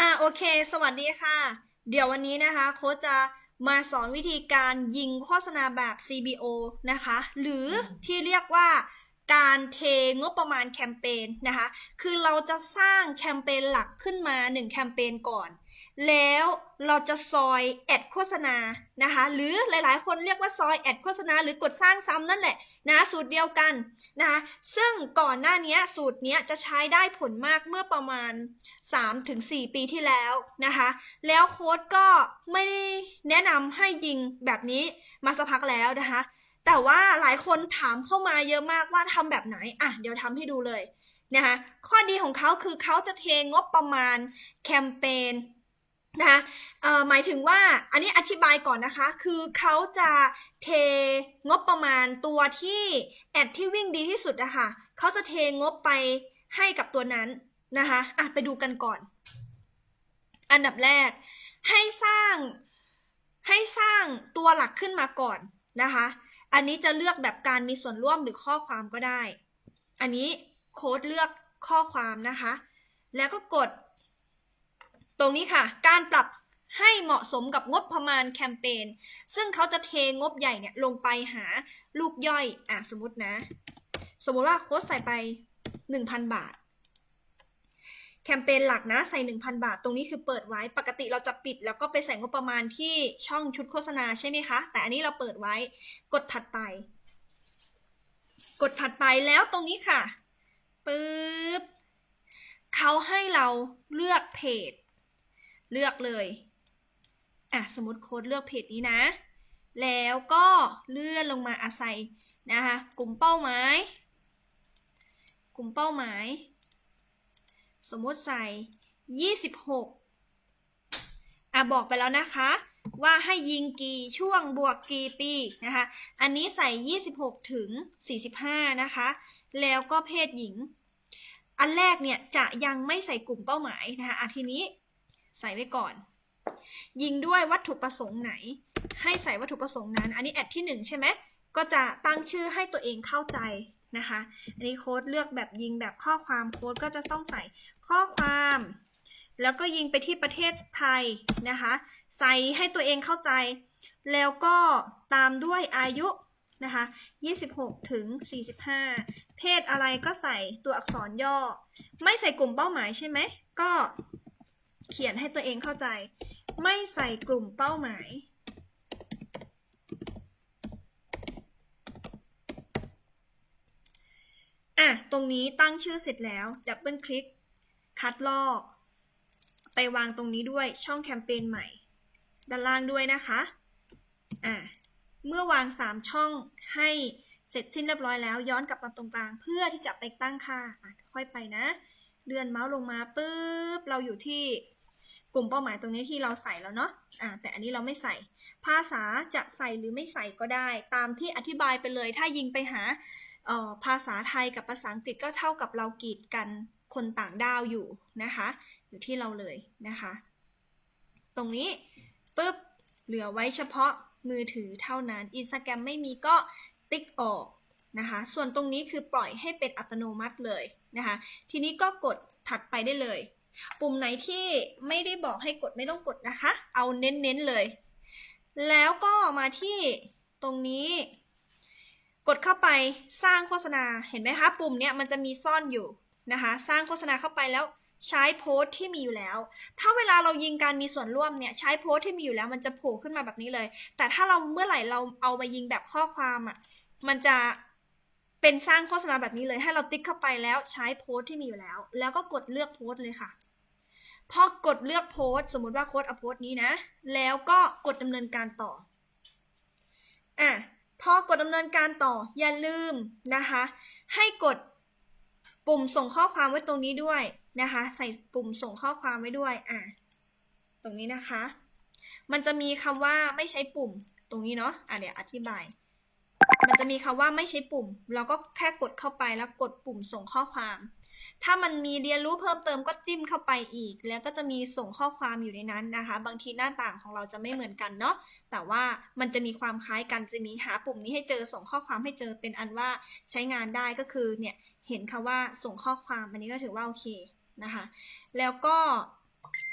อ่าโอเค สวัสดีค่ะ เดี๋ยววันนี้นะคะโค้ชจะมาสอนวิธีการยิงโฆษณาแบบ CBO นะคะ หรือที่เรียกว่าการเทงบประมาณแคมเปญนะคะ คือเราจะสร้างแคมเปญหลักขึ้นมา 1 แคมเปญก่อน แล้วเราจะซอยแอดโฆษณานะคะ หรือหลายๆ คนเรียกว่าซอยแอดโฆษณาหรือกดสร้างซ้ำนั่นแหละ นะสูตรเดียวกันนะคะซึ่งก่อนหน้านี้สูตรนี้จะใช้ได้ผลมากเมื่อประมาณ 3-4 ปีที่แล้วนะคะแล้วโค้ดก็ไม่ได้แนะนำให้ยิงแบบนี้มาสักพักแล้วนะคะแต่ว่าหลายคนถามเข้ามาเยอะมากว่าทำแบบไหนอะเดี๋ยวทำให้ดูเลยนะคะข้อดีของเขาคือเขาจะเทงบประมาณแคมเปญ นะคะหมายถึงว่าอันนี้อธิบายก่อนนะคะ คือเขาจะเทงบประมาณตัวที่แอดที่วิ่งดีที่สุดอะค่ะเขาจะเทงบไปให้กับตัวนั้นนะคะอะไปดูกันก่อน อันดับแรก ให้สร้างให้สร้างตัวหลักขึ้นมาก่อนนะคะ อันนี้จะเลือกแบบการมีส่วนร่วมหรือข้อความก็ได้ อันนี้โค้ดเลือกข้อความนะคะ แล้วก็กด ตรงนี้ค่ะ การปรับให้เหมาะสมกับงบประมาณแคมเปญ ซึ่งเขาจะเทงบใหญ่เนี่ยลงไปหาลูกย่อย อะสมมตินะ สมมติว่าโค้ดใส่ไป 1,000 บาท แคมเปญหลักนะใส่ 1,000 บาท ตรงนี้คือเปิดไว้ ปกติเราจะปิด แล้วก็ไปใส่งบประมาณที่ช่องชุดโฆษณาใช่ไหมคะ แต่อันนี้เราเปิดไว้ กดถัดไป กดถัดไปแล้วตรงนี้ค่ะ ปึ๊บ เขาให้เราเลือกเพจ เลือกเลยอะสมมติโค้ดเลือกเพจนี้นะ แล้วก็เลื่อนลงมาอาศัยนะคะกลุ่มเป้าหมาย กลุ่มเป้าหมาย สมมติใส่ 26อะบอกไปแล้วนะคะว่าให้ยิงกี่ช่วงบวกกี่ปีนะคะ อันนี้ใส่ 26 ถึง 45 นะคะ แล้วก็เพศหญิง อันแรกเนี่ยจะยังไม่ใส่กลุ่มเป้าหมายนะคะอะทีนี้ ใส่ไว้ก่อน ยิงด้วยวัตถุประสงค์ไหน ให้ใส่วัตถุประสงค์นั้น อันนี้แอดที่ 1 ใช่ไหมก็จะตั้งชื่อให้ตัวเองเข้าใจนะคะ อันนี้โค้ดเลือกแบบยิงแบบข้อความโค้ดก็จะต้องใส่ข้อความ แล้วก็ยิงไปที่ประเทศไทยนะคะ ใส่ให้ตัวเองเข้าใจ แล้วก็ตามด้วยอายุนะคะ 26 ถึง 45 เพศอะไรก็ใส่ตัวอักษรย่อ ไม่ใส่กลุ่มเป้าหมายใช่ไหม ก็ เขียนให้ตัวเองเข้าใจ ไม่ใส่กลุ่มเป้าหมาย อะ ตรงนี้ตั้งชื่อเสร็จแล้ว ดับเบิลคลิก คัดลอก ไปวางตรงนี้ด้วยช่องแคมเปญใหม่ ด้านล่างด้วยนะคะ อะ เมื่อวาง 3 ช่องให้เสร็จสิ้นเรียบร้อยแล้วย้อนกลับมาตรงกลางเพื่อที่จะไปตั้งค่าอะค่อยไปนะ เลื่อนเมาส์ลงมาปุ๊บ เราอยู่ที่ กลุ่มเป้าหมายตรงนี้ที่เราใส่แล้วเนาะอะแต่อันนี้เราไม่ใส่ ภาษาจะใส่หรือไม่ใส่ก็ได้ ตามที่อธิบายไปเลย ถ้ายิงไปหาออภาษาไทยกับภาษาอังกฤษก็เท่ากับเรากีดกันคนต่างดาวอยู่นะคะ อยู่ที่เราเลยนะคะ ตรงนี้ปุ๊บเหลือไว้เฉพาะมือถือเท่านั้น Instagram ไม่มีก็ติ๊กออกนะคะ ส่วนตรงนี้คือปล่อยให้เป็นอัตโนมัติเลยนะคะ ทีนี้ก็กดถัดไปได้เลย ปุ่มไหนที่ไม่ได้บอกให้กดไม่ต้องกดนะคะ เอาเน้นๆเลย แล้วก็มาที่ตรงนี้ กดเข้าไปสร้างโฆษณาเห็นไหมคะ ปุ่มเนี้ยมันจะมีซ่อนอยู่นะคะ สร้างโฆษณาเข้าไปแล้วใช้โพสต์ที่มีอยู่แล้ว ถ้าเวลาเรายิงการมีส่วนร่วมเนี่ยใช้โพสต์ที่มีอยู่แล้วมันจะโผล่ขึ้นมาแบบนี้เลย แต่ถ้าเราเมื่อไหร่เราเอามายิงแบบข้อความอะ มันจะเป็นสร้างโฆษณาแบบนี้เลย ให้เราติ๊กเข้าไปแล้วใช้โพสต์ที่มีอยู่แล้ว แล้วก็กดเลือกโพสต์เลยค่ะ พอกดเลือกโพสต์สมมุติว่าโค้ดเอาโพสต์นี้นะ แล้วก็กดดำเนินการต่ออะพอกดดำเนินการต่ออย่าลืมนะคะ ให้กดปุ่มส่งข้อความไว้ตรงนี้ด้วยนะคะ ใส่ปุ่มส่งข้อความไว้ด้วยอะตรงนี้นะคะ มันจะมีคำว่าไม่ใช้ปุ่มตรงนี้เนาะอะเดี๋ยวอธิบาย มันจะมีคำว่าไม่ใช้ปุ่ม เราก็แค่กดเข้าไปแล้วกดปุ่มส่งข้อความ ถ้ามันมีเรียนรู้เพิ่มเติมก็จิ้มเข้าไปอีก แล้วก็จะมีส่งข้อความอยู่ในนั้นนะคะ บางทีหน้าต่างของเราจะไม่เหมือนกันเนาะ แต่ว่ามันจะมีความคล้ายกันจะมีหาปุ่มนี้ให้เจอส่งข้อความให้เจอเป็นอันว่าใช้งานได้ก็คือเนี่ยเห็นคำว่าส่งข้อความอันนี้ก็ถือว่าโอเคนะคะ แล้วก็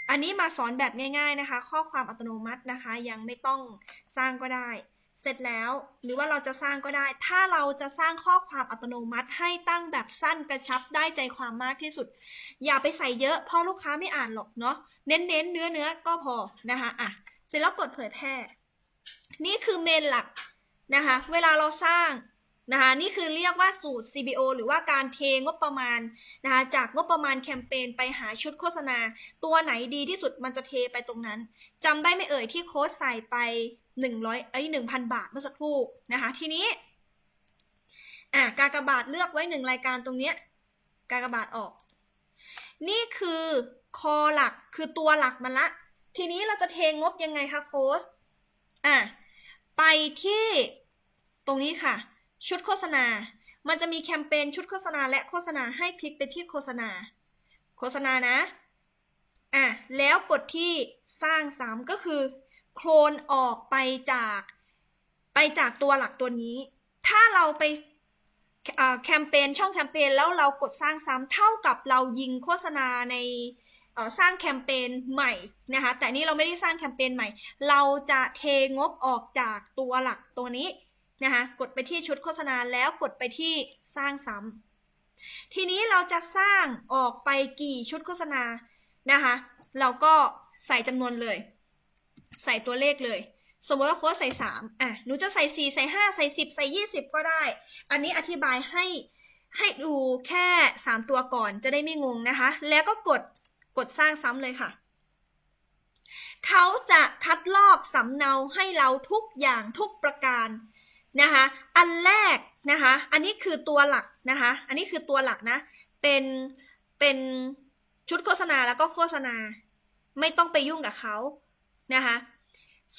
อันนี้มาสอนแบบง่าย ๆนะคะ ข้อความอัตโนมัตินะคะ ยังไม่ต้องสร้างก็ได้ เสร็จแล้วหรือว่าเราจะสร้างก็ได้ ถ้าเราจะสร้างข้อความอัตโนมัติให้ตั้งแบบสั้นกระชับได้ใจความมากที่สุด อย่าไปใส่เยอะเพราะลูกค้าไม่อ่านหรอกเนาะเน้นๆเนื้อเนื้อก็พอนะคะอะเสร็จแล้วกดเผยแพร่ นี่คือเมนหลักนะคะเวลาเราสร้างนะคะนี่คือเรียกว่าสูตร CBO หรือว่าการเทงบประมาณนะคะจากงบประมาณแคมเปญไปหาชุดโฆษณา ตัวไหนดีที่สุดมันจะเทไปตรงนั้นจำได้ไม่เอ่ยที่โค้ดใส่ไป 100เอ้ย1,000บาทเมื่อสักครู่นะคะ ทีนี้อะกากบาทเลือกไว้หนึ่งรายการตรงเนี้ยกากบาทออก นี่คือคอหลักคือตัวหลักมันละ ทีนี้เราจะเทงบยังไงคะโค้ชอะไปที่ตรงนี้ค่ะ ชุดโฆษณา มันจะมีแคมเปญชุดโฆษณาและโฆษณาให้คลิกไปที่โฆษณา โฆษณานะอะแล้วกดที่สร้างซ้ำก็คือ โคลนออกไปจาก ไปจากตัวหลักตัวนี้ ถ้าเราไปแคมเปญช่องแคมเปญแล้วเรากดสร้างซ้ำเท่ากับเรายิงโฆษณาในสร้างแคมเปญใหม่นะคะ แต่นี่เราไม่ได้สร้างแคมเปญใหม่ เราจะเทงบออกจากตัวหลักตัวนี้นะคะ กดไปที่ชุดโฆษณาแล้วกดไปที่สร้างซ้ำทีนี้เราจะสร้างออกไปกี่ชุดโฆษณานะคะ เราก็ใส่จำนวนเลย ใส่ตัวเลขเลย สมมติว่าโค้ดใส่สามอะหนูจะใส่สี่ใส่ห้าใส่สิบใส่ยี่สิบก็ได้ อันนี้อธิบายให้ให้ดูแค่สามตัวก่อนจะได้ไม่งงนะคะ แล้วก็กดกดสร้างซ้ำเลยค่ะเขาจะคัดลอกสำเนาให้เราทุกอย่างทุกประการนะคะ อันแรกนะคะ อันนี้คือตัวหลักนะคะ อันนี้คือตัวหลักนะ เป็น เป็นชุดโฆษณาแล้วก็โฆษณา ไม่ต้องไปยุ่งกับเขา นะคะ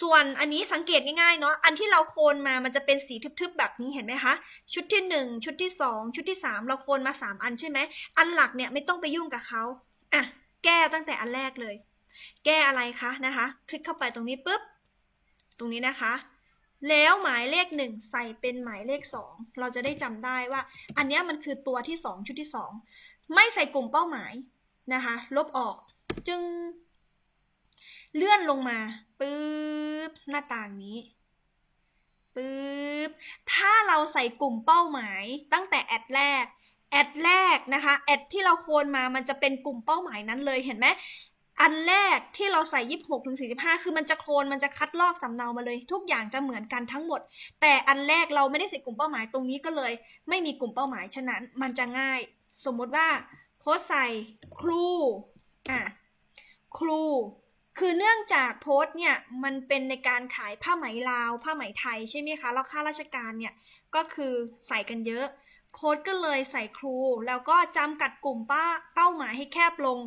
ส่วนอันนี้สังเกตง่ายๆเนาะ อันที่เราโคนมา มันจะเป็นสีทึบๆแบบนี้เห็นไหมคะ ชุดที่หนึ่งชุดที่สองชุดที่สามเราโคนมาสามอันใช่ไหม อันหลักเนี่ยไม่ต้องไปยุ่งกับเขาอะ แก้ตั้งแต่อันแรกเลย แก้อะไรคะนะคะ คลิกเข้าไปตรงนี้ปุ๊บ ตรงนี้นะคะแล้วหมายเลขหนึ่งใส่เป็นหมายเลขสองเราจะได้จำได้ว่า อันนี้มันคือตัวที่สองชุดที่สองไม่ใส่กลุ่มเป้าหมายนะคะ ลบออกจึง เลื่อนลงมาปึ๊บหน้าต่างนี้ปึ๊บถ้าเราใส่กลุ่มเป้าหมายตั้งแต่แอดแรก แอดแรกนะคะ แอดที่เราโคนมามันจะเป็นกลุ่มเป้าหมายนั้นเลยเห็นไหมอันแรกที่เราใส่ 26ถึง45 คือมันจะโคลนมันจะคัดลอกสำเนามาเลย ทุกอย่างจะเหมือนกันทั้งหมด แต่อันแรกเราไม่ได้ใส่กลุ่มเป้าหมายตรงนี้ก็เลย ไม่มีกลุ่มเป้าหมายฉะนั้นมันจะง่าย สมมติว่าโค้ดใส่ครูอะครู คือเนื่องจากโพสต์เนี่ยมันเป็นในการขายผ้าไหมลาว ผ้าไหมไทยใช่ไหมคะ แล้วค่าราชการเนี่ยก็คือใส่กันเยอะ โค้ดก็เลยใส่ครู แล้วก็จำกัดกลุ่มป้าเป้าหมายให้แคบลง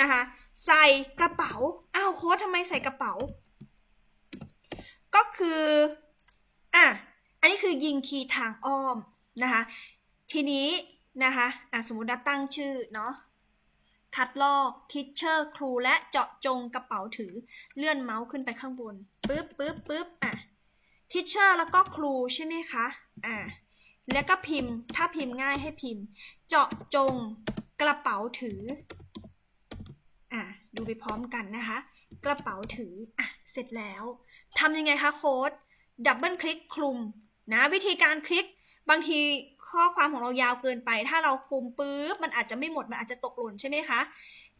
นะคะ ใส่กระเป๋า อ้าวโค้ดทำไมใส่กระเป๋า ก็คืออะอันนี้คือยิงคีย์ทางอ้อมนะคะ ทีนี้นะคะอะสมมติว่าตั้งชื่อเนาะ คัดลอกทิชเชอร์ครูและเจาะจงกระเป๋าถือเลื่อนเมาส์ขึ้นไปข้างบนปึ๊บปึ๊บปึ๊บอะทิชเชอร์แล้วก็ครูใช่ไหมคะอะแล้วก็พิมพ์ ถ้าพิมพ์ง่ายให้พิมพ์ เจาะจงกระเป๋าถืออะดูไปพร้อมกันนะคะ กระเป๋าถืออะเสร็จแล้วทำยังไงคะโค้ดดับเบิลคลิกคลุมนะวิธีการคลิก บางทีข้อความของเรายาวเกินไป ถ้าเราคลุมปุ๊บมันอาจจะไม่หมดมันอาจจะตกหล่นใช่ไหมคะ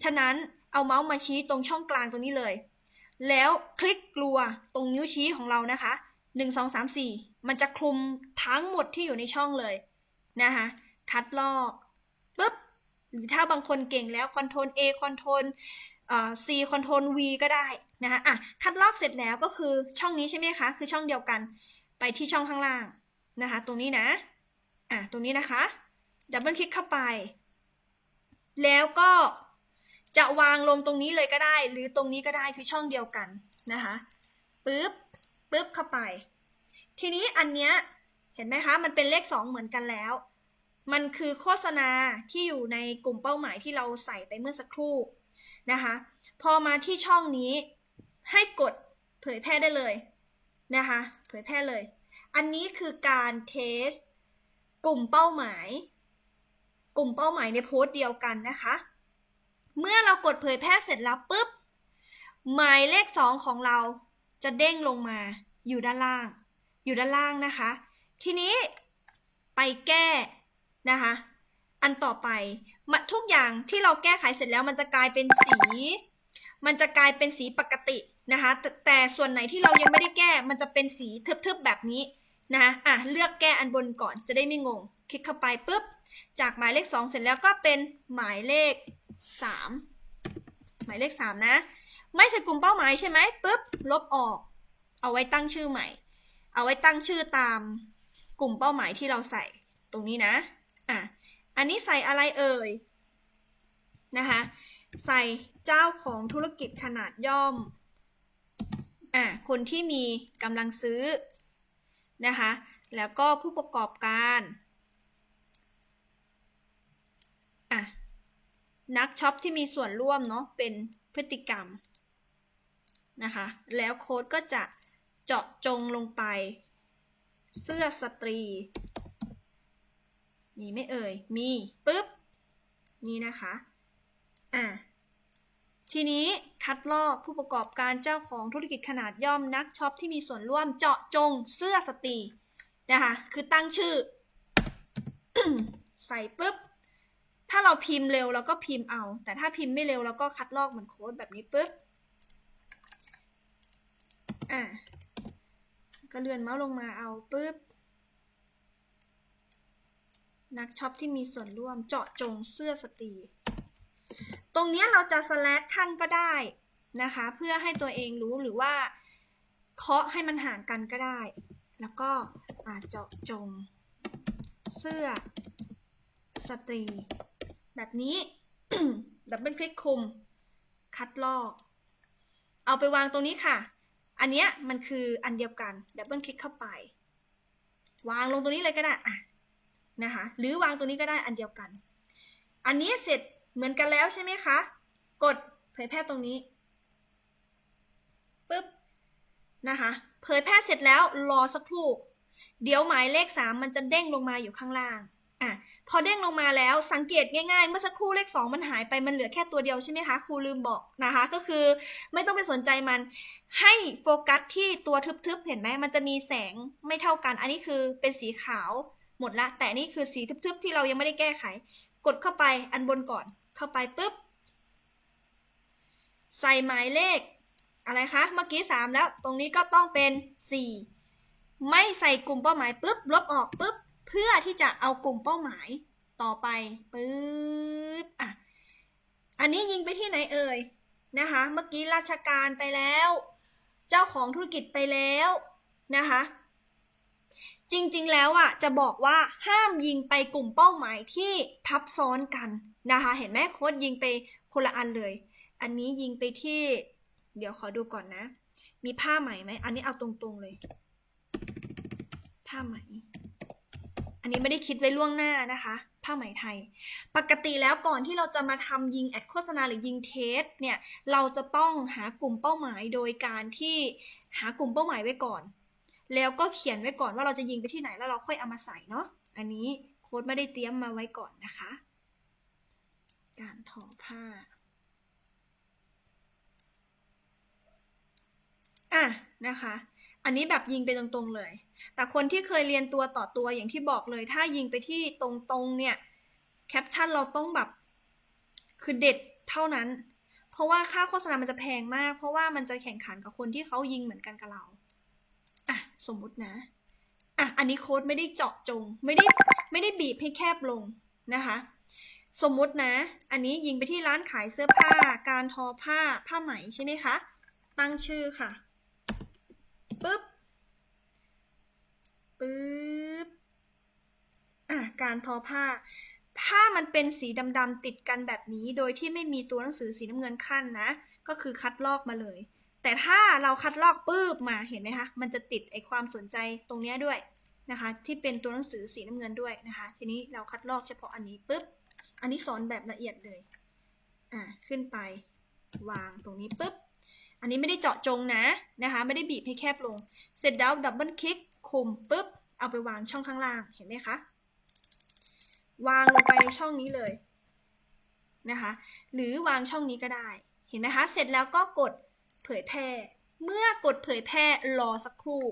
ฉะนั้นเอาเมาส์มาชี้ตรงช่องกลางตรงนี้เลย แล้วคลิกกลัวตรงนิ้วชี้ของเรานะคะหนึ่งสองสามสี่มันจะคลุมทั้งหมดที่อยู่ในช่องเลยนะคะคัดลอกปุ๊บหรือถ้าบางคนเก่งแล้ว Ctrl A Ctrl เอ่อ C Ctrl V ก็ได้นะคะอะคัดลอกเสร็จแล้วก็คือช่องนี้ใช่ไหมคะ คือช่องเดียวกัน ไปที่ช่องข้างล่าง นะคะ ตรงนี้นะ อะ ตรงนี้นะคะ ดับเบิลคลิกเข้าไป แล้วก็จะวางลงตรงนี้เลยก็ได้ หรือตรงนี้ก็ได้คือช่องเดียวกันนะคะปึ๊บปึ๊บเข้าไป ทีนี้อันเนี้ยเห็นไหมคะ มันเป็นเลขสองเหมือนกันแล้ว มันคือโฆษณาที่อยู่ในกลุ่มเป้าหมายที่เราใส่ไปเมื่อสักครู่นะคะ พอมาที่ช่องนี้ให้กดเผยแพร่ได้เลยนะคะ เผยแพร่เลย อันนี้คือการเทสกลุ่มเป้าหมาย กลุ่มเป้าหมายในโพสต์เดียวกันนะคะ เมื่อเรากดเผยแพร่เสร็จแล้วปุ๊บ หมายเลขสองของเราจะเด้งลงมาอยู่ด้านล่าง อยู่ด้านล่างนะคะ ทีนี้ไปแก้นะคะ อันต่อไปมาทุกอย่างที่เราแก้ไขเสร็จแล้วมันจะกลายเป็นสี มันจะกลายเป็นสีปกติ นะคะแต่แต่ส่วนไหนที่เรายังไม่ได้แก้มันจะเป็นสีทึบๆแบบนี้นะคะอะเลือกแก้อันบนก่อนจะได้ไม่งง คลิกเข้าไปปุ๊บ จากหมายเลข 2 เสร็จแล้วก็เป็นหมายเลข 3 หมายเลข 3 นะ ไม่ใช่กลุ่มเป้าหมายใช่ไหมปุ๊บ ลบออก เอาไว้ตั้งชื่อใหม่ เอาไว้ตั้งชื่อตามกลุ่มเป้าหมายที่เราใส่ตรงนี้นะอะอันนี้ใส่อะไรเอ่ยนะคะ ใส่เจ้าของธุรกิจขนาดย่อม อะคนที่มีกำลังซื้อนะคะ แล้วก็ผู้ประกอบการอะนักช็อปที่มีส่วนร่วมเนาะเป็นพฤติกรรมนะคะ แล้วโค้ดก็จะเจาะจงลงไป เสื้อสตรี มีไม่เอ่ย มีปุ๊บ นี่นะคะ อะ ทีนี้คัดลอกผู้ประกอบการเจ้าของธุรกิจขนาดย่อมนักช็อปที่มีส่วนร่วมเจาะจงเสื้อสตรีนะคะคือตั้งชื่อ ใส่ปุ๊บ ถ้าเราพิมพ์เร็วเราก็พิมพ์เอา แต่ถ้าพิมพ์ไม่เร็วเราก็คัดลอกเหมือนโค้ดแบบนี้ปุ๊บอะก็เลื่อนเมาส์ลงมาเอาปุ๊บนักช็อปที่มีส่วนร่วมเจาะจงเสื้อสตรี ตรงเนี้ยเราจะสแลชขั้นก็ได้นะคะ เพื่อให้ตัวเองรู้หรือว่า เคาะให้มันห่างกันก็ได้ แล้วก็เจาะจง เสื้อ สตรี แบบนี้ ดับเบิลคลิกคุม คัดลอก เอาไปวางตรงนี้ค่ะ อันเนี้ยมันคืออันเดียวกัน ดับเบิลคลิกเข้าไป วางลงตรงนี้เลยก็ได้อะนะคะ หรือวางตรงนี้ก็ได้อันเดียวกัน อันนี้เสร็จ เหมือนกันแล้วใช่ไหมคะ กดเผยแพร่ตรงนี้ปึ๊บนะคะเผยแพร่เสร็จแล้วรอสักครู่ เดี๋ยวหมายเลข 3 มันจะเด้งลงมาอยู่ข้างล่างอะพอเด้งลงมาแล้วสังเกตง่ายๆ เมื่อสักครู่เลข 2 มันหายไปมันเหลือแค่ตัวเดียวใช่ไหมคะครูลืมบอกนะคะ ก็คือไม่ต้องไปสนใจมัน ให้โฟกัสที่ตัวทึบๆ เห็นไหมมันจะมีแสงไม่เท่ากัน อันนี้คือเป็นสีขาวหมดละ แต่นี่คือสีทึบๆ ที่เรายังไม่ได้แก้ไข กดเข้าไปอันบนก่อน เข้าไปปุ๊บ ใส่หมายเลข อะไรคะ เมื่อกี้ 3 แล้ว ตรงนี้ก็ต้องเป็น 4 ไม่ใส่กลุ่มเป้าหมายปุ๊บ ลบออกปุ๊บ เพื่อที่จะเอากลุ่มเป้าหมายต่อไปปุ๊บ อะ อันนี้ยิงไปที่ไหนเอ่ยนะคะ เมื่อกี้ราชการไปแล้ว เจ้าของธุรกิจไปแล้วนะคะ จริงๆ แล้วอะจะบอกว่าห้ามยิงไปกลุ่มเป้าหมายที่ทับซ้อนกันนะคะ เห็นไหมโค้ดยิงไปคนละอันเลย อันนี้ยิงไปที่ เดี๋ยวขอดูก่อนนะ มีผ้าไหมไหม อันนี้เอาตรงๆเลย ผ้าไหม อันนี้ไม่ได้คิดไว้ล่วงหน้านะคะ ผ้าไหมไทย ปกติแล้วก่อนที่เราจะมาทำยิงแอดโฆษณาหรือยิงเทสเนี่ย เราจะต้องหากลุ่มเป้าหมายโดยการที่หากลุ่มเป้าหมายไว้ก่อน แล้วก็เขียนไว้ก่อนว่าเราจะยิงไปที่ไหนแล้วเราค่อยเอามาใส่เนาะ อันนี้โค้ดไม่ได้เตรียมมาไว้ก่อนนะคะ การทอผ้า อะนะคะ อันนี้แบบยิงไปตรงๆเลย แต่คนที่เคยเรียนตัวต่อตัวอย่างที่บอกเลย ถ้ายิงไปที่ตรงๆเนี่ยแคปชั่นเราต้องแบบคือเด็ดเท่านั้น เพราะว่าค่าโฆษณามันจะแพงมาก เพราะว่ามันจะแข่งขันกับคนที่เขายิงเหมือนกันกับเรา สมมุตินะ อะ อันนี้โค้ดไม่ได้เจาะจง ไม่ได้ไม่ได้บีบให้แคบลงนะคะ สมมุตินะ อันนี้ยิงไปที่ร้านขายเสื้อผ้า การทอผ้าผ้าไหมใช่ไหมคะ ตั้งชื่อค่ะปึ๊บปึ๊บอะการทอผ้า ถ้ามันเป็นสีดำๆติดกันแบบนี้ โดยที่ไม่มีตัวหนังสือสีน้ำเงินขั้นนะ ก็คือคัดลอกมาเลย แต่ถ้าเราคัดลอกปื๊บมาเห็นไหมคะ มันจะติดไอความสนใจตรงนี้ด้วยนะคะ ที่เป็นตัวหนังสือสีน้ำเงินด้วยนะคะ ทีนี้เราคัดลอกเฉพาะอันนี้ปุ๊บ อันนี้สอนแบบละเอียดเลย อ่า ขึ้นไปวางตรงนี้ปุ๊บ อันนี้ไม่ได้เจาะจงนะนะคะ ไม่ได้บีบให้แคบลง เสร็จแล้วดับเบิลคลิกคุมปุ๊บ เอาไปวางช่องข้างล่าง เห็นไหมคะ วางลงไปช่องนี้เลยนะคะ หรือวางช่องนี้ก็ได้ เห็นไหมคะ เสร็จแล้วก็กด เผยแพร่ เมื่อกดเผยแพร่รอสักครู่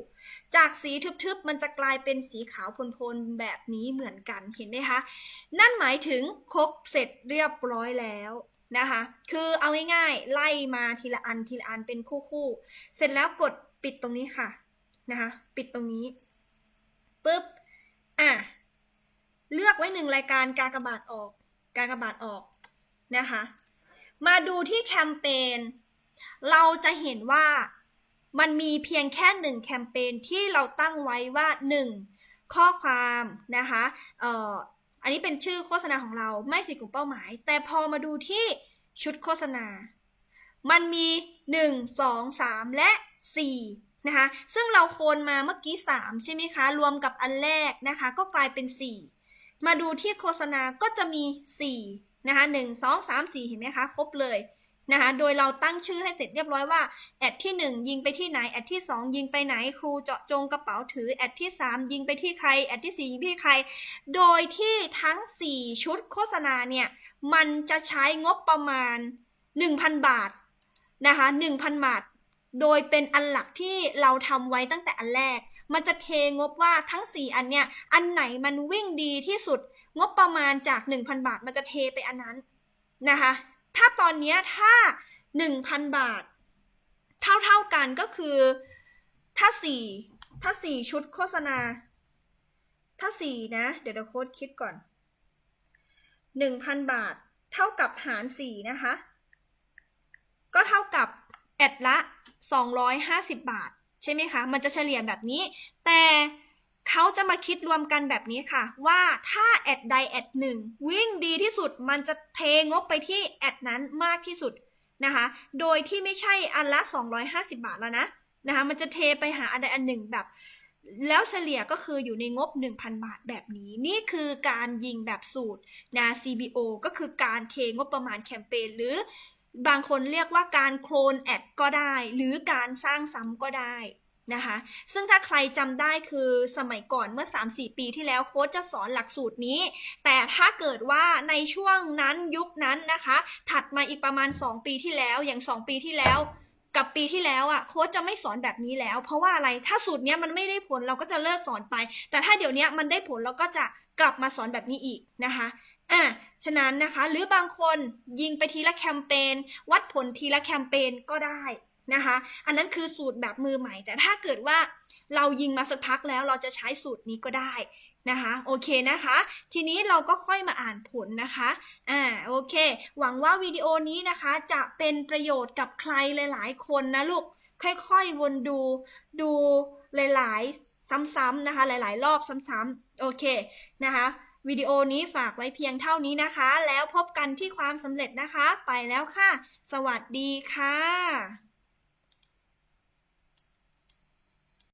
จากสีทึบๆ มันจะกลายเป็นสีขาวพลๆแบบนี้เหมือนกันเห็นไหมคะ นั่นหมายถึงครบเสร็จเรียบร้อยแล้วนะคะ คือเอาง่ายๆ ไล่มาทีละอันทีละอันเป็นคู่ๆ เสร็จแล้วกดปิดตรงนี้ค่ะนะคะ ปิดตรงนี้ปุ๊บ อะ เลือกไว้หนึ่งรายการกากบาทออก กากบาทออกนะคะ มาดูที่แคมเปญ เราจะเห็นว่ามันมีเพียงแค่หนึ่งแคมเปญที่เราตั้งไว้ว่าหนึ่งข้อความนะคะเอ่ออันนี้เป็นชื่อโฆษณาของเราไม่ใช่กลุ่มเป้าหมาย แต่พอมาดูที่ชุดโฆษณา มันมี 1 2 3 และ 4 นะคะ ซึ่งเราโคนมาเมื่อกี้ 3 ใช่ไหมคะ รวมกับอันแรกนะคะ ก็กลายเป็น 4 มาดูที่โฆษณาก็จะมี 4 นะคะ 1 2 3 4 เห็นไหมคะ ครบเลย นะคะโดยเราตั้งชื่อให้เสร็จเรียบร้อยว่าแอดที่ 1 ยิงไปที่ไหนแอดที่ 2 ยิงไปไหนครูเจาะจงกระเป๋าถือแอดที่ 3 ยิงไปที่ใครแอดที่ 4 ยิงไปที่ใคร โดยที่ทั้ง 4 ชุดโฆษณาเนี่ยมันจะใช้งบประมาณ 1,000 บาทนะคะ1,000 บาท โดยเป็นอันหลักที่เราทำไว้ตั้งแต่อันแรก มันจะเทงบว่าทั้ง 4 อันเนี่ยอันไหนมันวิ่งดีที่สุดงบประมาณจาก 1,000 บาท มันจะเทไปอันนั้นนะคะ ถ้าตอนนี้ถ้า 1,000 บาทเท่าเท่าๆกันก็คือถ้า 4 ถ้า 4 ชุดโฆษณา ถ้า 4 นะ เดี๋ยวเดี๋ยวโค้ดคิดก่อน 1,000 บาทเท่ากับหาร 4 นะคะ ก็เท่ากับแอดละ 250 บาท ใช่ไหมคะ มันจะเฉลี่ยแบบนี้แต่ เขาจะมาคิดรวมกันแบบนี้ค่ะ ว่าถ้าแอดใดแอดหนึ่งวิ่งดีที่สุดมันจะเทงบไปที่แอดนั้นมากที่สุดนะคะ โดยที่ไม่ใช่อันละ 250 บาทแล้วนะนะคะมันจะเทไปหาอันใดอันหนึ่งแบบ แล้วเฉลี่ยก็คืออยู่ในงบ 1,000 บาทแบบนี้ นี่คือการยิงแบบสูตรนะ CBO ก็คือการเทงบประมาณแคมเปญหรือบางคนเรียกว่าการโคลนแอดก็ได้ หรือการสร้างซ้ำก็ได้ นะคะ ซึ่งถ้าใครจำได้คือสมัยก่อนเมื่อ 3-4 ปีที่แล้วโค้ชจะสอนหลักสูตรนี้ แต่ถ้าเกิดว่าในช่วงนั้นยุคนั้นนะคะ ถัดมาอีกประมาณ 2 ปีที่แล้วอย่าง 2 ปีที่แล้วกับปีที่แล้วอะโค้ชจะไม่สอนแบบนี้แล้ว เพราะว่าอะไรถ้าสูตรเนี้ยมันไม่ได้ผลเราก็จะเลิกสอนไป แต่ถ้าเดี๋ยวนี้มันได้ผลเราก็จะกลับมาสอนแบบนี้อีกนะคะอะฉะนั้นนะคะ หรือบางคนยิงไปทีละแคมเปญวัดผลทีละแคมเปญก็ได้ นะคะ อันนั้นคือสูตรแบบมือใหม่ แต่ถ้าเกิดว่าเรายิงมาสักพักแล้วเราจะใช้สูตรนี้ก็ได้นะคะ โอเคนะคะ ทีนี้เราก็ค่อยมาอ่านผลนะคะ อ่า โอเค หวังว่าวิดีโอนี้นะคะจะเป็นประโยชน์กับใครหลาย ๆ คนนะลูก ค่อย ๆ วนดู ดูหลาย ๆ ซ้ำๆนะคะ หลาย ๆ รอบซ้ำๆ โอเค นะคะวิดีโอนี้ฝากไว้เพียงเท่านี้นะคะ แล้วพบกันที่ความสำเร็จนะคะ ไปแล้วค่ะ สวัสดีค่ะ